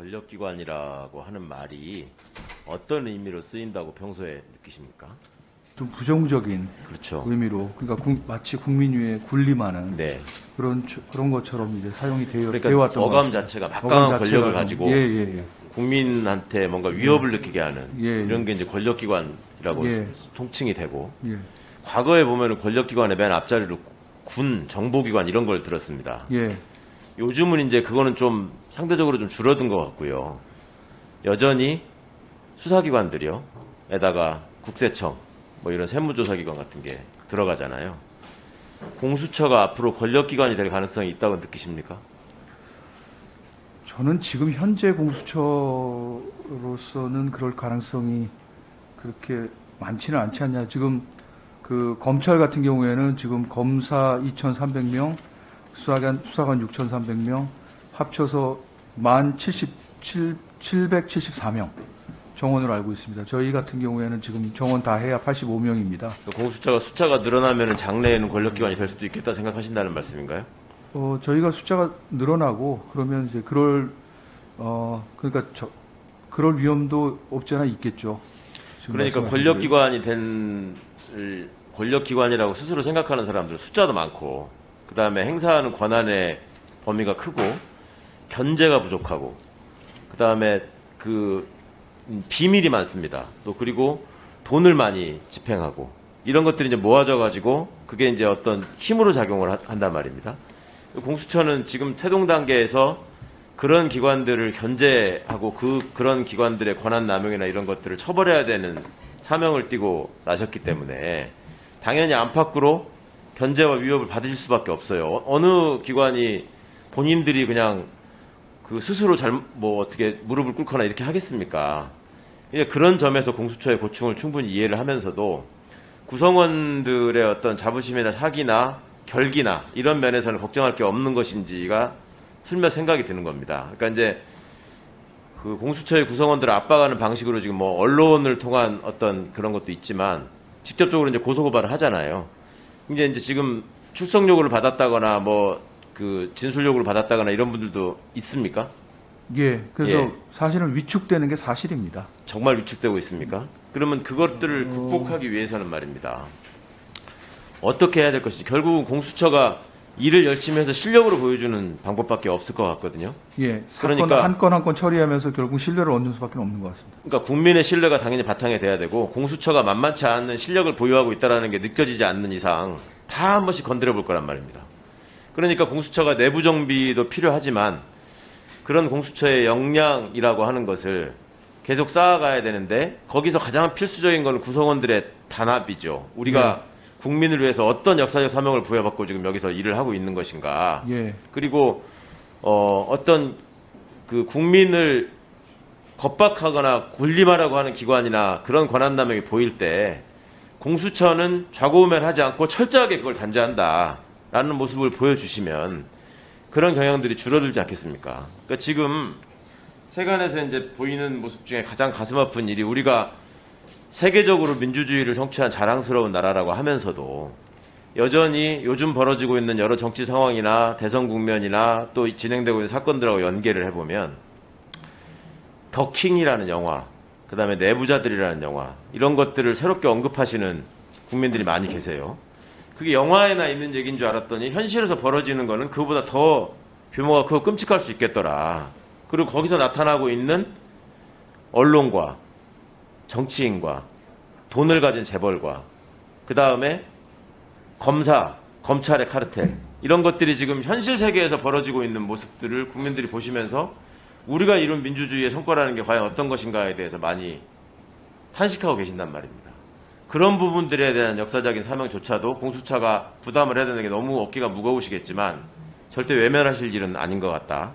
권력기관이라고 하는 말이 어떤 의미로 쓰인다고 평소에 느끼십니까? 좀 부정적인 그렇죠. 의미로 그러니까 국- 마치 국민 위에 군림하는 네. 그런 처- 그런 것처럼 이제 사용이 되어 그러니까 되어 왔던 어감 것 자체가. 막강한 권력을 좀- 가지고 예, 예, 예. 국민한테 뭔가 위협을 느끼게 하는 예, 이런 게 이제 권력기관이라고 예. 통칭이 되고 예. 과거에 보면은 권력기관의 맨 앞자리로 군, 정보기관 이런 걸 들었습니다. 예. 요즘은 이제 그거는 좀 상대적으로 좀 줄어든 것 같고요. 여전히 수사기관들이요. 에다가 국세청, 뭐 이런 세무조사기관 같은 게 들어가잖아요. 공수처가 앞으로 권력기관이 될 가능성이 있다고 느끼십니까? 저는 지금 현재 공수처로서는 그럴 가능성이 그렇게 많지는 않지 않냐. 지금 그 검찰 같은 경우에는 지금 검사 2,300명, 수사관 수사관 6,300명 합쳐서 만 77, 774명 정원으로 알고 있습니다. 저희 같은 경우에는 지금 정원 다 해야 85명입니다. 그 공수처가 숫자가 늘어나면 장래에는 권력기관이 될 수도 있겠다 생각하신다는 말씀인가요? 어, 저희가 숫자가 늘어나고 그러면 이제 그럴 어 그러니까 저 그럴 위험도 없지 않아 있겠죠. 그러니까 권력기관이 된 권력기관이라고 스스로 생각하는 사람들 숫자도 많고 그 다음에 행사하는 권한의 범위가 크고 견제가 부족하고 그 다음에 그 음, 비밀이 많습니다. 또 그리고 돈을 많이 집행하고 이런 것들이 이제 모아져 가지고 그게 이제 어떤 힘으로 작용을 하- 한단 말입니다. 공수처는 지금 태동 단계에서 그런 기관들을 견제하고 그 그런 기관들의 권한 남용이나 이런 것들을 처벌해야 되는 사명을 띠고 나셨기 때문에 당연히 안팎으로 견제와 위협을 받으실 수밖에 없어요. 어- 어느 기관이 본인들이 그냥 그 스스로 잘 뭐 어떻게 무릎을 꿇거나 이렇게 하겠습니까? 그런 점에서 공수처의 고충을 충분히 이해를 하면서도 구성원들의 어떤 자부심이나 사기나 결기나 이런 면에서는 걱정할 게 없는 것인지가 슬며시 생각이 드는 겁니다. 그러니까 이제 그 공수처의 구성원들을 압박하는 방식으로 지금 뭐 언론을 통한 어떤 그런 것도 있지만 직접적으로 이제 고소 고발을 하잖아요. 이제 이제 지금 출석 요구를 받았다거나 뭐 그 진술 요구를 받았다거나 이런 분들도 있습니까? 예, 그래서 예. 사실은 위축되는 게 사실입니다. 정말 위축되고 있습니까? 그러면 그것들을 극복하기 위해서는 말입니다. 어떻게 해야 될 것인지 결국은 공수처가 일을 열심히 해서 실력으로 보여주는 방법밖에 없을 것 같거든요. 예, 사건 그러니까- 한 건 한 건 처리하면서 결국 신뢰를 얻는 수밖에 없는 것 같습니다. 그러니까 국민의 신뢰가 당연히 바탕에 돼야 되고 공수처가 만만치 않은 실력을 보유하고 있다는 게 느껴지지 않는 이상 다 한 번씩 건드려 볼 거란 말입니다. 그러니까 공수처가 내부 정비도 필요하지만 그런 공수처의 역량이라고 하는 것을 계속 쌓아가야 되는데 거기서 가장 필수적인 건 구성원들의 단합이죠. 우리가 국민을 위해서 어떤 역사적 사명을 부여받고 지금 여기서 일을 하고 있는 것인가. 예, 그리고 어, 어떤 그 국민을 겁박하거나 군림하라고 하는 기관이나 그런 권한남용이 보일 때 공수처는 좌고우면하지 않고 철저하게 그걸 단죄한다라는 모습을 보여주시면 그런 경향들이 줄어들지 않겠습니까? 그러니까 지금 세간에서 이제 보이는 모습 중에 가장 가슴 아픈 일이 우리가 세계적으로 민주주의를 성취한 자랑스러운 나라라고 하면서도 여전히 요즘 벌어지고 있는 여러 정치 상황이나 대선 국면이나 또 진행되고 있는 사건들하고 연계를 해보면 더킹이라는 영화, 그 다음에 내부자들이라는 영화, 이런 것들을 새롭게 언급하시는 국민들이 많이 계세요. 그게 영화에나 있는 얘기인 줄 알았더니 현실에서 벌어지는 거는 그보다 더 규모가 크고 끔찍할 수 있겠더라. 그리고 거기서 나타나고 있는 언론과 정치인과 돈을 가진 재벌과 그 다음에 검사, 검찰의 카르텔 이런 것들이 지금 현실 세계에서 벌어지고 있는 모습들을 국민들이 보시면서 우리가 이룬 민주주의의 성과라는 게 과연 어떤 것인가에 대해서 많이 탄식하고 계신단 말입니다. 그런 부분들에 대한 역사적인 사명조차도 공수처가 부담을 해야 되는 게 너무 어깨가 무거우시겠지만 절대 외면하실 일은 아닌 것 같다.